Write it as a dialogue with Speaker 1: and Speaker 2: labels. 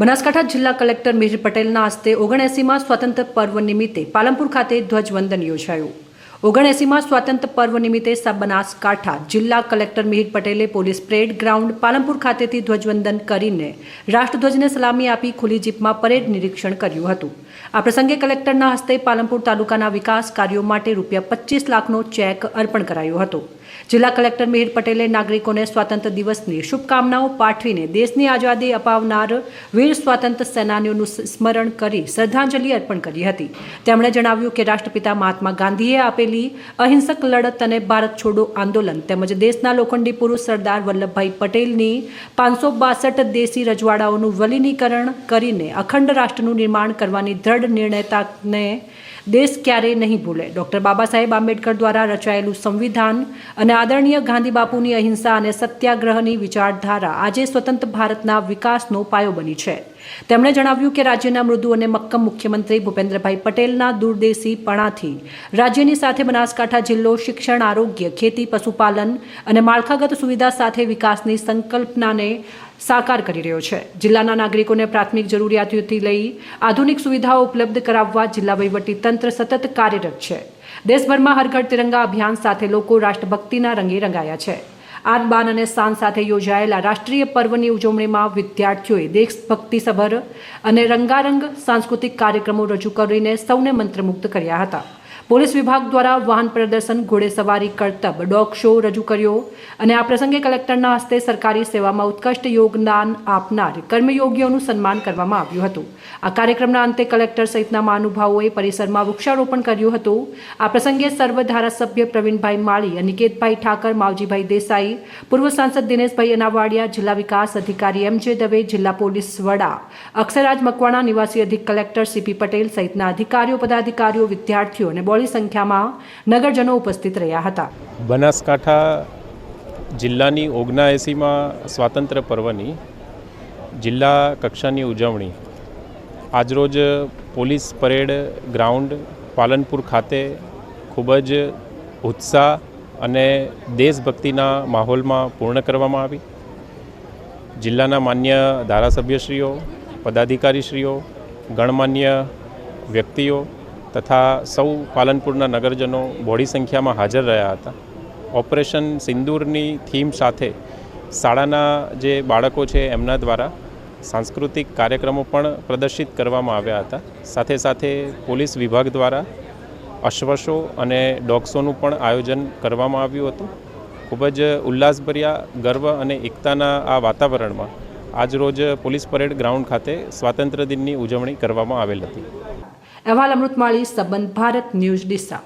Speaker 1: બનાસકાંઠા જિલ્લા કલેક્ટર મિહિર પટેલના હસ્તે ઓગણએસીમાં સ્વતંત્ર પર્વ નિમિત્તે પાલનપુર ખાતે ધ્વજવંદન યોજાયું. ઓગણએંસીમાં સ્વાતંત્ર્ય પર્વ નિમિત્તે બનાસકાંઠા જિલ્લા કલેક્ટર મિહિર પટેલે પોલીસ પરેડ ગ્રાઉન્ડ પાલનપુર ખાતેથી ધ્વજવંદન કરીને રાષ્ટ્રધ્વજને સલામી આપી ખુલ્લી જીપમાં પરેડ નિરીક્ષણ કર્યું હતું. આ પ્રસંગે કલેક્ટરના હસ્તે પાલનપુર તાલુકાના વિકાસ કાર્યો માટે રૂપિયા પચીસ લાખનો ચેક અર્પણ કરાયો હતો. જિલ્લા કલેક્ટર મિહિર પટેલે નાગરિકોને સ્વાતંત્ર્ય દિવસની શુભકામનાઓ પાઠવીને દેશની આઝાદી અપાવનાર વીર સ્વાતંત્ર્ય સેનાનીઓનું સ્મરણ કરી શ્રદ્ધાંજલિ અર્પણ કરી હતી. તેમણે જણાવ્યું કે રાષ્ટ્રપિતા મહાત્મા ગાંધીએ આપેલી અહિંસક લડત અને ભારત છોડો આંદોલન તેમજ દેશના લોખંડી પુરુષ સરદાર વલ્લભભાઈ પટેલની પાંચસો બાસઠ દેશી રજવાડાઓનું વલીનીકરણ કરીને અખંડ રાષ્ટ્રનું નિર્માણ કરવાની દ્રઢ નિર્ણયતાને દેશ ક્યારેય નહીં ભૂલે. ડૉક્ટર બાબા સાહેબ આંબેડકર દ્વારા રચાયેલું સંવિધાન અને આદરણીય ગાંધી બાપુની અહિંસા અને સત્યાગ્રહની વિચારધારા આજે સ્વતંત્ર ભારતના વિકાસનો પાયો બની છે. તેમણે જણાવ્યું કે રાજ્યના મૃદુ અને મક્કમ મુખ્યમંત્રી ભૂપેન્દ્રભાઈ પટેલના દૂરદેશીપણાથી રાજ્યની સાથે બનાસકાંઠા જિલ્લો શિક્ષણ, આરોગ્ય, ખેતી, પશુપાલન અને માળખાગત સુવિધા સાથે વિકાસની સંકલ્પનાને સાકાર કરી રહ્યો છે. જિલ્લાના નાગરિકોને પ્રાથમિક જરૂરિયાતોથી લઈ આધુનિક સુવિધાઓ ઉપલબ્ધ કરાવવા જિલ્લા તંત્ર સતત કાર્યરત છે. દેશભરમાં હરઘર તિરંગા અભિયાન સાથે લોકો રાષ્ટ્રભક્તિના રંગે રંગાયા છે. આન બાન અને શાન સાથે યોજાયેલા રાષ્ટ્રીય પર્વની ઉજવણીમાં વિદ્યાર્થીઓએ દેશભક્તિસભર અને રંગારંગ સાંસ્કૃતિક કાર્યક્રમો રજૂ કરીને સૌને મંત્રમુગ્ધ કર્યા હતા. પોલીસ વિભાગ દ્વારા વાહન પ્રદર્શન, ઘોડેસવારી, કરતબ, ડોગ શો રજૂ કર્યો અને આ પ્રસંગે કલેક્ટરના હસ્તે સરકારી સેવામાં ઉત્કૃષ્ટ યોગદાન આપનાર કર્મયોગીઓનું સન્માન કરવામાં આવ્યું હતું. આ કાર્યક્રમના અંતે કલેક્ટર સહિતના મહાનુભાવોએ પરિસરમાં વૃક્ષારોપણ કર્યું હતું. આ પ્રસંગે સર્વ ધારાસભ્ય પ્રવીણભાઈ માળી અનિકેતભાઈ ઠાકર, માવજીભાઈ દેસાઈ, પૂર્વ સાંસદ દિનેશભાઈ અનાવાડિયા, જિલ્લા વિકાસ અધિકારી એમ જે દવે, જિલ્લા પોલીસ વડા અક્ષરાજ મકવાણા, નિવાસી અધિક કલેક્ટર સીપી પટેલ સહિતના અધિકારીઓ, પદાધિકારીઓ, વિદ્યાર્થીઓ અને બહોળી સંખ્યામાં નગરજનો ઉપસ્થિત રહ્યા હતા.
Speaker 2: બનાસકાંઠા જિલ્લાની ઓગણાએંસીમાં સ્વાતંત્ર્ય પર્વની જિલ્લા કક્ષાની ઉજવણી. આજરોજ પોલીસ પરેડ ગ્રાઉન્ડ પાલનપુર ખાતે ખૂબ જ ઉત્સાહ અને દેશભક્તિના માહોલમાં પૂર્ણ કરવામાં આવી. જિલ્લાના માન્ય ધારાસભ્યશ્રીઓ, પદાધિકારીશ્રીઓ, ગણમાન્ય વ્યક્તિઓ તથા સૌ પાલનપુરના નગરજનો બોડી સંખ્યામાં હાજર રહ્યા હતા. ઓપરેશન સિંદૂરની થીમ સાથે શાળાના જે બાળકો છે એમના દ્વારા સાંસ્કૃતિક કાર્યક્રમો પણ પ્રદર્શિત કરવામાં આવ્યા હતા. સાથે સાથે પોલીસ વિભાગ દ્વારા અશ્વશો અને ડોગ્સોનું પણ આયોજન કરવામાં આવ્યું હતું. ખૂબ જ ઉલ્લાસભર્યા, ગર્વ અને એકતાના આ વાતાવરણમાં આજરોજ પોલીસ પરેડ ગ્રાઉન્ડ ખાતે સ્વાતંત્ર્ય દિનની ઉજવણી કરવામાં આવેલ હતી.
Speaker 1: અહેવાલ અમૃતમાળી સંબંધ ભારત ન્યૂઝ ડીસા